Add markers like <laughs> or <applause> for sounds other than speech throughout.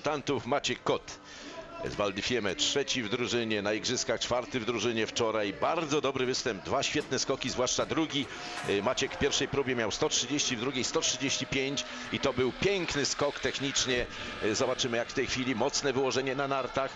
reprezentantów Maciek Kot z Waldifieme, trzeci w drużynie, na igrzyskach czwarty w drużynie wczoraj. Bardzo dobry występ, dwa świetne skoki, zwłaszcza drugi. Y, Maciek w pierwszej próbie miał 130, w drugiej 135 i to był piękny skok technicznie. Y, Zobaczymy jak w tej chwili, mocne wyłożenie na nartach.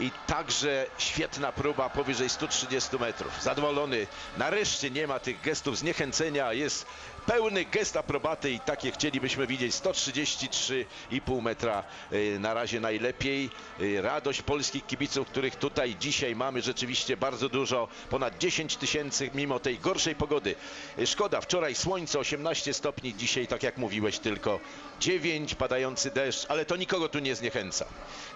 I także świetna próba powyżej 130 metrów. Zadowolony. Nareszcie nie ma tych gestów zniechęcenia. Jest pełny gest aprobaty i takie chcielibyśmy widzieć. 133,5 metra y, na razie najlepiej. Y, Radość polskich kibiców, których tutaj dzisiaj mamy rzeczywiście bardzo dużo. Ponad 10 tysięcy mimo tej gorszej pogody. Y, Szkoda, wczoraj słońce 18 stopni, dzisiaj tak jak mówiłeś tylko 9, padający deszcz, ale to nikogo tu nie zniechęca.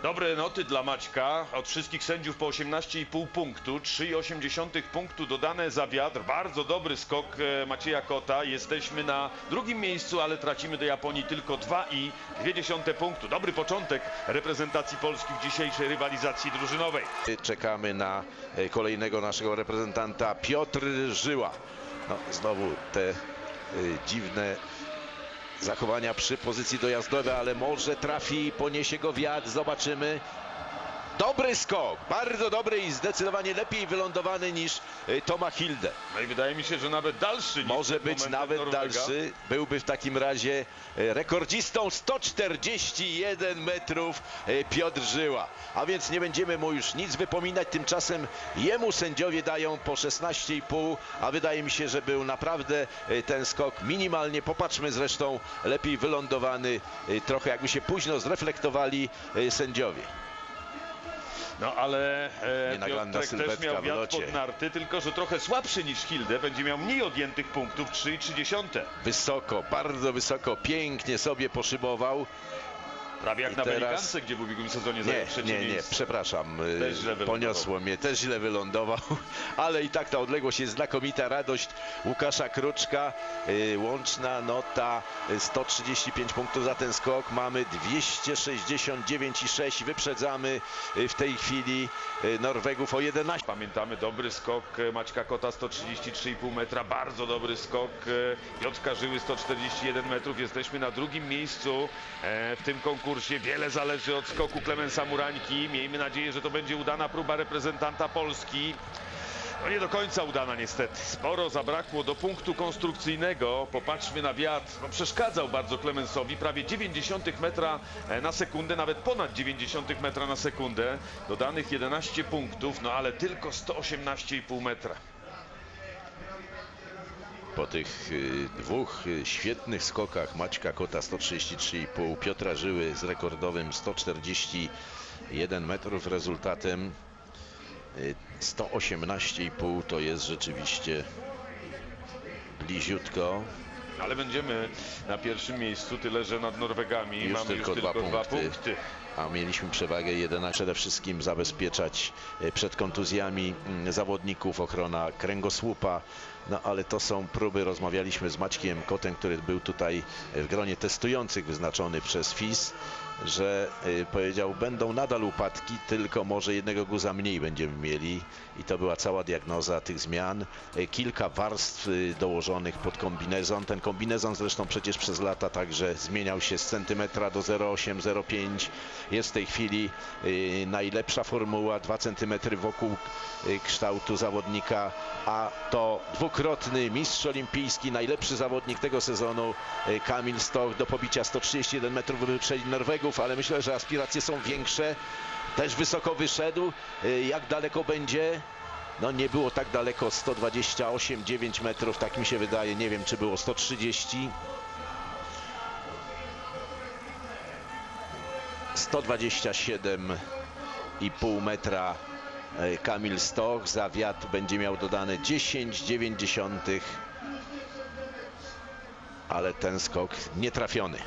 Dobre noty dla Maćka. Od wszystkich sędziów po 18,5 punktu. 3,8 punktu dodane za wiatr. Bardzo dobry skok e, Macieja Kota. Jesteśmy na drugim miejscu, ale tracimy do Japonii tylko 2,2 punktu. Dobry początek reprezentacji Polski w dzisiejszej rywalizacji drużynowej. Czekamy na e, kolejnego naszego reprezentanta Piotr Żyła. No, znowu te e, dziwne zachowania przy pozycji dojazdowej, ale może trafi, poniesie go wiatr, zobaczymy. Dobry skok, bardzo dobry i zdecydowanie lepiej wylądowany niż e, Toma Hilde. No i wydaje mi się, że nawet dalszy niż Może być nawet Norwega. dalszy. Byłby w takim razie e, rekordzistą 141 metrów e, Piotr Żyła. A więc nie będziemy mu już nic wypominać. Tymczasem jemu sędziowie dają po 16,5, a wydaje mi się, że był naprawdę ten skok minimalnie. Popatrzmy zresztą lepiej wylądowany. Trochę jakby się późno zreflektowali sędziowie. No ale e, Piotrek też miał wiatr pod narty, tylko że trochę słabszy niż Hilde. Będzie miał mniej odjętych punktów, 3,3. Wysoko, bardzo wysoko, pięknie sobie poszybował. Prawie jak I na teraz- Amerykance, gdzie w ubiegłym sezonie Nie, zajął trzecie nie, nie, miejsce. przepraszam. y, Też źle wylądował. Poniosło mnie, też źle wylądował, <laughs> ale i tak ta odległość jest znakomita. Radość Łukasza Kruczka, y, łączna nota y, 135 punktów za ten skok. Mamy 269,6. Wyprzedzamy y, w tej chwili y, Norwegów o 11. Pamiętamy dobry skok Maćka Kota 133,5 metra, bardzo dobry skok Piotrka Żyły 141 metrów. Jesteśmy na drugim miejscu e, w tym konkursie. Wiele zależy od skoku Klemensa Murańki. Miejmy nadzieję, że to będzie udana próba reprezentanta Polski. No nie do końca udana niestety. Sporo zabrakło do punktu konstrukcyjnego. Popatrzmy na wiatr. No, przeszkadzał bardzo Klemensowi. Prawie 90 metra e, na sekundę, nawet ponad 90 metra na sekundę. Dodanych 11 punktów, no ale tylko 118,5 metra. Po tych y, dwóch y, świetnych skokach Maćka Kota 133,5, Piotra Żyły z rekordowym 141 metrów rezultatem y, 118,5 to jest rzeczywiście bliziutko. Ale będziemy na pierwszym miejscu, tyle że nad Norwegami Już mamy tylko już dwa tylko dwa punkty. punkty. A mieliśmy przewagę 11. Przede wszystkim zabezpieczać y, przed kontuzjami mm, zawodników, ochrona kręgosłupa. No ale to są próby. Rozmawialiśmy z Maćkiem Kotem, który był tutaj w gronie testujących wyznaczony przez FIS, że y, powiedział, będą nadal upadki, tylko może jednego guza mniej będziemy mieli. I to była cała diagnoza tych zmian. Y, Kilka warstw y, dołożonych pod kombinezon. Ten kombinezon zresztą przecież przez lata także zmieniał się z centymetra do 0,8, 0,5. Jest w tej chwili najlepsza formuła, 2 cm wokół kształtu zawodnika, a to dwukrotny mistrz olimpijski, najlepszy zawodnik tego sezonu, Kamil Stoch do pobicia 131 metrów wyprzedzi Norwegów, ale myślę, że aspiracje są większe. Też wysoko wyszedł. Y, Jak daleko będzie? No nie było tak daleko, 128,9 metrów, tak mi się wydaje. Nie wiem, czy było 130. 127,5 metra e, Kamil Stoch. Za wiatr będzie miał dodane 10,9. Ale ten skok nietrafiony.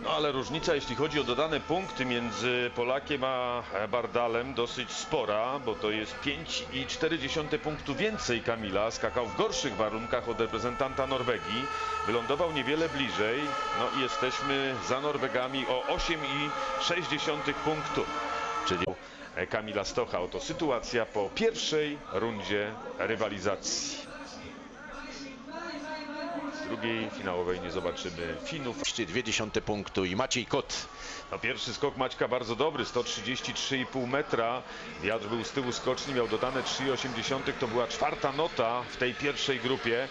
No ale różnica, jeśli chodzi o dodane punkty między Polakiem a Bardalem, dosyć spora, bo to jest 5,4 punktu więcej Kamila. Skakał w gorszych warunkach od reprezentanta Norwegii. Wylądował niewiele bliżej. No i jesteśmy za Norwegami o 8,6 punktu. Czyli Kamila Stocha. Oto sytuacja po pierwszej rundzie rywalizacji. Drugiej finałowej nie zobaczymy Finów. 2,2 punktu i Maciej Kot. No pierwszy skok Maćka bardzo dobry, 133,5 metra. Wiatr był z tyłu skoczni, miał dodane 3,8. To była czwarta nota w tej pierwszej grupie.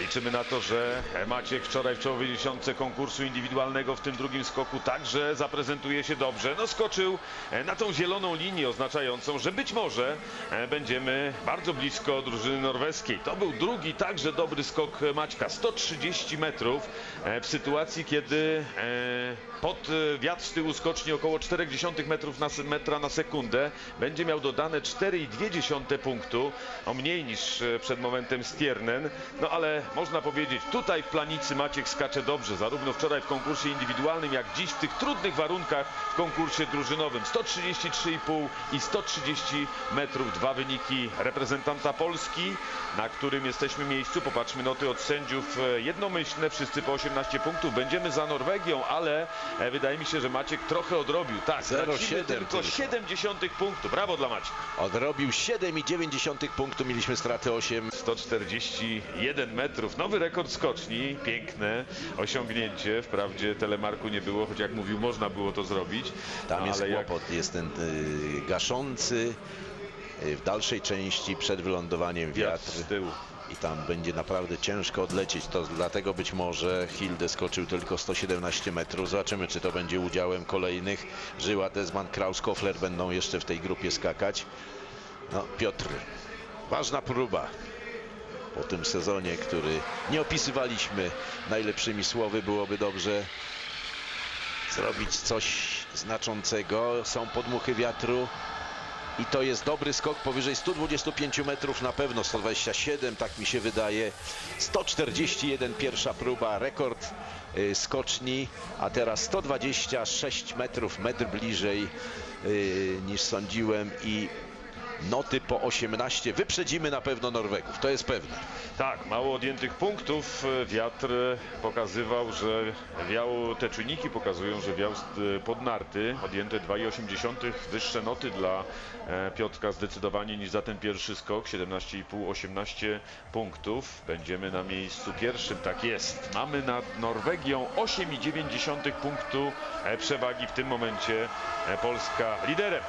Liczymy na to, że Maciek wczoraj w czołowej dziesiątce konkursu indywidualnego w tym drugim skoku także zaprezentuje się dobrze. No skoczył e, na tą zieloną linię oznaczającą, że być może e, będziemy bardzo blisko drużyny norweskiej. To był drugi także dobry skok Maćka, 130 metrów e, w sytuacji, kiedy e, pod e, wiatr z tyłu skoczni około 0,4 metrów na, metra na sekundę będzie miał dodane 4,2 punktu, o mniej niż e, przed momentem Stiernen. No ale można powiedzieć, tutaj w planicy Maciek skacze dobrze, zarówno wczoraj w konkursie indywidualnym, jak dziś w tych trudnych warunkach w konkursie drużynowym. 133,5 i 130 metrów, dwa wyniki reprezentanta Polski, na którym jesteśmy miejscu. Popatrzmy noty od sędziów e, jednomyślne, wszyscy po 18 punktów. Będziemy za Norwegią, ale e, wydaje mi się, że Maciek trochę odrobił. Tak, 0,7 tracimy tylko tylko. 70 punktu. Brawo dla Maćka. Odrobił 7,9 punktu, mieliśmy straty 8. 141 metrów, nowy rekord skoczni, piękne osiągnięcie. Wprawdzie telemarku nie było, choć jak mówił, można było to zrobić. Tam No, jest ale jak kłopot, jest ten y, gaszący y, w dalszej części przed wylądowaniem wiatr wiatr z tyłu. I tam będzie naprawdę ciężko odlecieć. To dlatego być może Hilde skoczył tylko 117 metrów. Zobaczymy, czy to będzie udziałem kolejnych. Żyła, Desman, Kraus, Kofler będą jeszcze w tej grupie skakać. No, Piotr, ważna próba po tym sezonie, który nie opisywaliśmy najlepszymi słowy. Byłoby dobrze zrobić coś znaczącego. Są podmuchy wiatru. I to jest dobry skok powyżej 125 metrów na pewno, 127 tak mi się wydaje, 141 pierwsza próba, rekord y, skoczni, a teraz 126 metrów, metr bliżej y, niż sądziłem i noty po 18, wyprzedzimy na pewno Norwegów, to jest pewne. Tak, mało odjętych punktów. Wiatr pokazywał, że wiał, te czynniki pokazują, że wiał pod narty. Odjęte 2,8, wyższe noty dla e, Piotrka zdecydowanie niż za ten pierwszy skok. 17,5-18 punktów. Będziemy na miejscu pierwszym, tak jest. Mamy nad Norwegią 8,9 punktu e, przewagi w tym momencie. e, Polska liderem.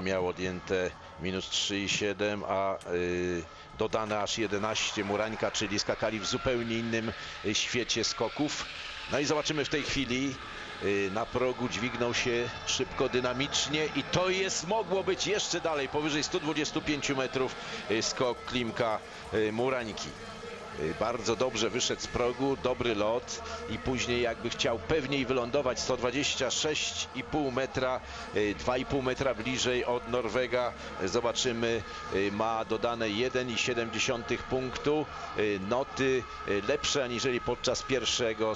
Miał odjęte minus 3,7, a y, dodane aż 11 Murańka, czyli skakali w zupełnie innym y, świecie skoków. No i zobaczymy w tej chwili. y, Na progu dźwignął się szybko, dynamicznie i to jest, mogło być jeszcze dalej, powyżej 125 metrów y, skok Klimka y, Murańki. Y, Bardzo dobrze wyszedł z progu, dobry lot i później jakby chciał pewniej wylądować 126,5 metra, y, 2,5 metra bliżej od Norwega. Y, Zobaczymy, y, ma dodane 1,7 punktu. Y, Noty y, lepsze aniżeli podczas pierwszego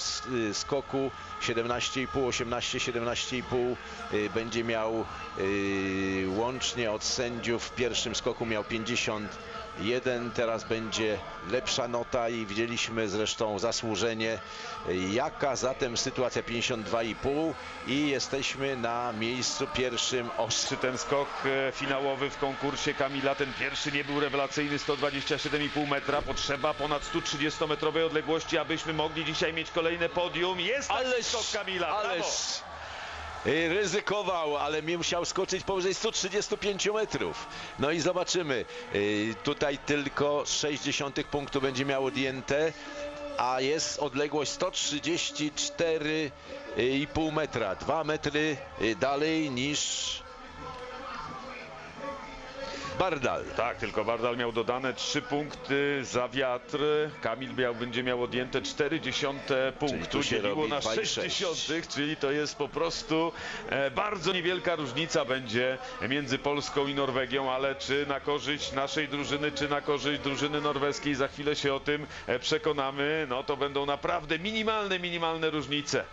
y, skoku. 17,5, 18, 17,5 y, będzie miał y, łącznie od sędziów w pierwszym skoku miał 50 Jeden teraz będzie lepsza nota i widzieliśmy zresztą zasłużenie. Jaka zatem sytuacja 52,5 i jesteśmy na miejscu pierwszym os Czy ten skok e, finałowy w konkursie Kamila, ten pierwszy nie był rewelacyjny, 127,5 metra, potrzeba ponad 130-metrowej odległości, abyśmy mogli dzisiaj mieć kolejne podium. Jest taki Ależ, skok Kamila, ależ brawo! y, ryzykował, ale mi musiał skoczyć powyżej 135 metrów. No i zobaczymy. Y, Tutaj tylko 0,6 punktu będzie miał odjęte, a jest odległość 134,5 metra. 2 metry y, dalej niż Bardal. Tak, tylko Bardal miał dodane 3 punkty za wiatr. Kamil miał, będzie miał odjęte 40 punktu. Dzieliło na 2,6. 60, czyli to jest po prostu e, bardzo niewielka różnica będzie między Polską i Norwegią, ale czy na korzyść naszej drużyny, czy na korzyść drużyny norweskiej, za chwilę się o tym e, przekonamy. No to będą naprawdę minimalne, minimalne różnice.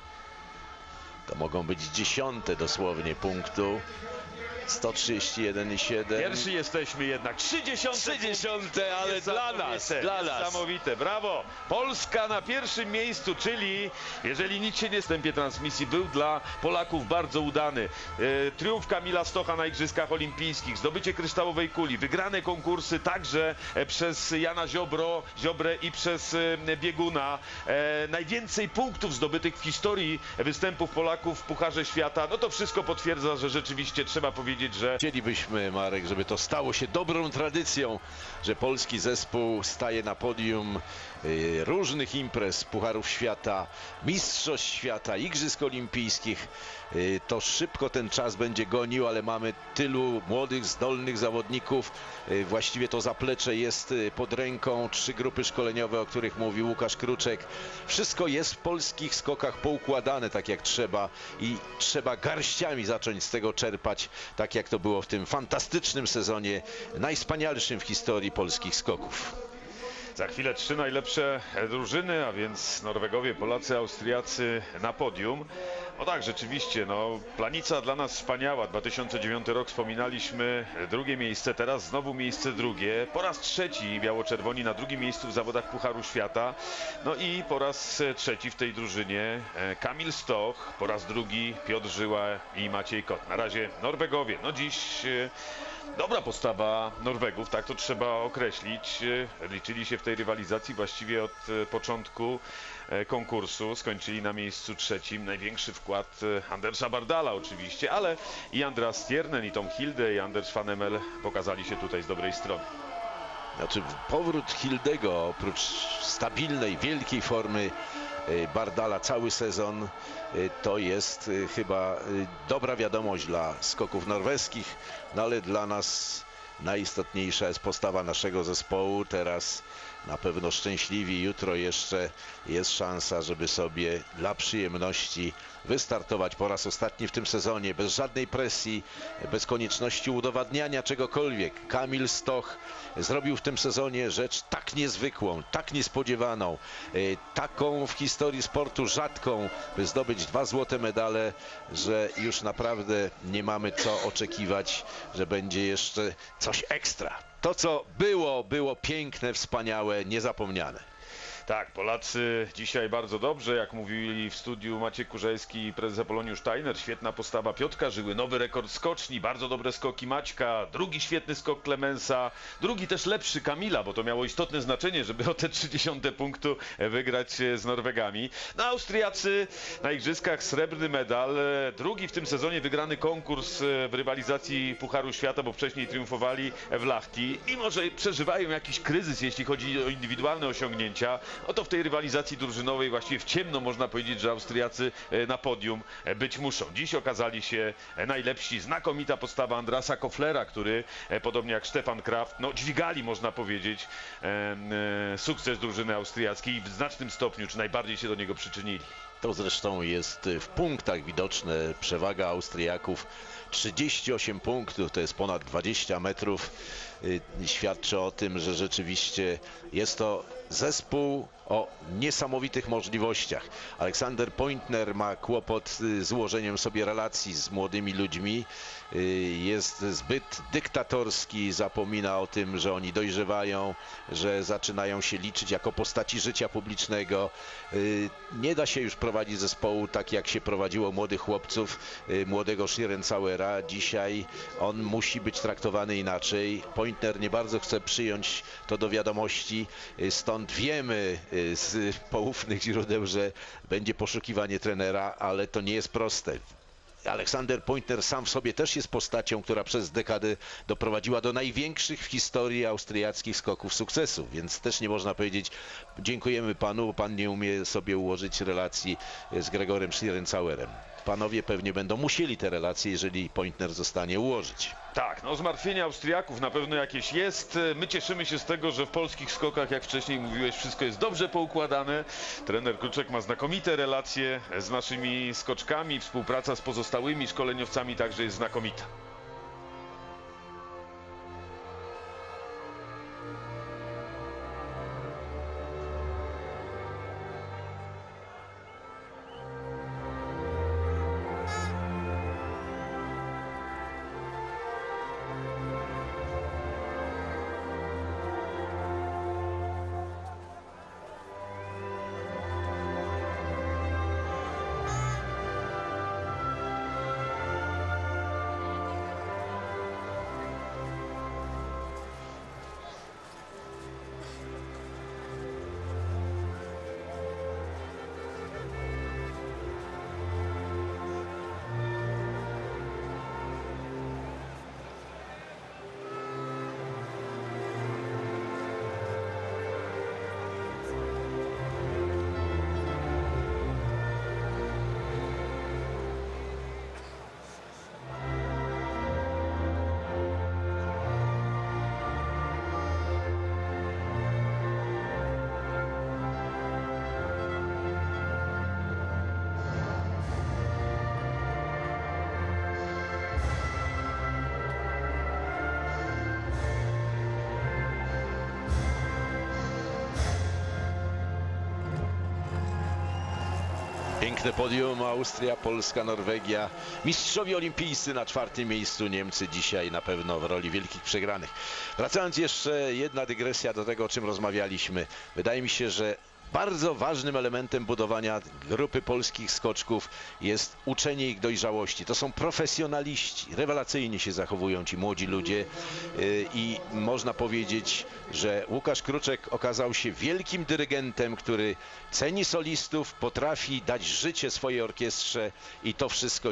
To mogą być dziesiąte dosłownie punktu. 131,7. Pierwszy jesteśmy jednak. 30. 30, ale dla nas, dla nas. Niesamowite, brawo. Polska na pierwszym miejscu, czyli jeżeli nic się nie wstępie transmisji, był dla Polaków bardzo udany. E, triumf Kamila Stocha na Igrzyskach Olimpijskich, zdobycie kryształowej kuli, wygrane konkursy także e, przez Jana Ziobro, Ziobrę i przez e, Bieguna. E, najwięcej punktów zdobytych w historii występów Polaków w Pucharze Świata. No to wszystko potwierdza, że rzeczywiście trzeba powiedzieć, że Chcielibyśmy, Marek, żeby to stało się dobrą tradycją, że polski zespół staje na podium y, różnych imprez, Pucharów Świata, Mistrzostw Świata, Igrzysk Olimpijskich. Y, To szybko ten czas będzie gonił, ale mamy tylu młodych, zdolnych zawodników. Y, Właściwie to zaplecze jest pod ręką. Trzy grupy szkoleniowe, o których mówił Łukasz Kruczek. Wszystko jest w polskich skokach poukładane tak jak trzeba i trzeba garściami zacząć z tego czerpać, tak jak to było w tym fantastycznym sezonie, najwspanialszym w historii polskich skoków. Za chwilę trzy najlepsze drużyny, a więc Norwegowie, Polacy, Austriacy na podium. No tak, rzeczywiście, no, planica dla nas wspaniała. 2009 rok wspominaliśmy, drugie miejsce, teraz znowu miejsce drugie. Po raz trzeci biało-czerwoni na drugim miejscu w zawodach Pucharu Świata. No i po raz trzeci w tej drużynie e, Kamil Stoch, po raz drugi Piotr Żyła i Maciej Kot. Na razie Norwegowie. No dziś e, Dobra postawa Norwegów, tak to trzeba określić. E, Liczyli się w tej rywalizacji właściwie od e, początku e, konkursu. Skończyli na miejscu trzecim. Największy wkład Andersa Bardala oczywiście, ale i Andreas Stiernen, i Tom Hilde, i Anders van Emel pokazali się tutaj z dobrej strony. Znaczy powrót Hildego oprócz stabilnej, wielkiej formy Bardala cały sezon y, to jest y, chyba y, dobra wiadomość dla skoków norweskich, no ale dla nas najistotniejsza jest postawa naszego zespołu. Teraz na pewno szczęśliwi, jutro jeszcze jest szansa, żeby sobie dla przyjemności wystartować po raz ostatni w tym sezonie, bez żadnej presji, bez konieczności udowadniania czegokolwiek. Kamil Stoch zrobił w tym sezonie rzecz tak niezwykłą, tak niespodziewaną, y, taką w historii sportu rzadką, by zdobyć dwa złote medale, że już naprawdę nie mamy co oczekiwać, że będzie jeszcze coś ekstra. To, co było, było piękne, wspaniałe, niezapomniane. Tak, Polacy dzisiaj bardzo dobrze, jak mówili w studiu Maciek Kurzejski i prezes Apoloniusz Steiner. Świetna postawa Piotka Żyły, nowy rekord skoczni, bardzo dobre skoki Maćka, drugi świetny skok Klemensa, drugi też lepszy Kamila, bo to miało istotne znaczenie, żeby o te 30 punktu wygrać z Norwegami. No Austriacy na Igrzyskach srebrny medal, drugi w tym sezonie wygrany konkurs w rywalizacji Pucharu Świata, bo wcześniej triumfowali w Lahti. Mimo, że przeżywają jakiś kryzys, jeśli chodzi o indywidualne osiągnięcia, Oto w tej rywalizacji drużynowej właściwie w ciemno można powiedzieć, że Austriacy e, na podium e, być muszą. Dziś okazali się e, najlepsi. Znakomita postawa Andrasa Koflera, który podobnie jak Stefan Kraft, no dźwigali można powiedzieć sukces drużyny austriackiej i w znacznym stopniu, czy najbardziej się do niego przyczynili. To zresztą jest w punktach widoczne przewaga Austriaków. 38 punktów to jest ponad 20 metrów. Y, Świadczy o tym, że rzeczywiście jest to zespół o niesamowitych możliwościach. Aleksander Pointner ma kłopot z ułożeniem sobie relacji z młodymi ludźmi. Y, Jest zbyt dyktatorski, zapomina o tym, że oni dojrzewają, że zaczynają się liczyć jako postaci życia publicznego. Y, Nie da się już prowadzić zespołu tak, jak się prowadziło młodych chłopców, y, młodego Schlierencauera. Dzisiaj on musi być traktowany inaczej. Pointner nie bardzo chce przyjąć to do wiadomości, stąd wiemy z poufnych źródeł, że będzie poszukiwanie trenera, ale to nie jest proste. Aleksander Pointner sam w sobie też jest postacią, która przez dekadę doprowadziła do największych w historii austriackich skoków sukcesu, więc też nie można powiedzieć dziękujemy panu, pan nie umie sobie ułożyć relacji z Gregorem Schlierencauerem. Panowie pewnie będą musieli te relacje, jeżeli Pointner zostanie ułożyć. Tak, no zmartwienie Austriaków na pewno jakieś jest. My cieszymy się z tego, że w polskich skokach, jak wcześniej mówiłeś, wszystko jest dobrze poukładane. Trener Kruczek ma znakomite relacje z naszymi skoczkami, współpraca z pozostałymi szkoleniowcami także jest znakomita. Piękne podium, Austria, Polska, Norwegia. Mistrzowie olimpijscy na czwartym miejscu, Niemcy dzisiaj na pewno w roli wielkich przegranych. Wracając jeszcze, jedna dygresja do tego, o czym rozmawialiśmy. Wydaje mi się, że bardzo ważnym elementem budowania grupy polskich skoczków jest uczenie ich dojrzałości. To są profesjonaliści, rewelacyjnie się zachowują ci młodzi ludzie yy, i można powiedzieć, że Łukasz Kruczek okazał się wielkim dyrygentem, który ceni solistów, potrafi dać życie swojej orkiestrze i to wszystko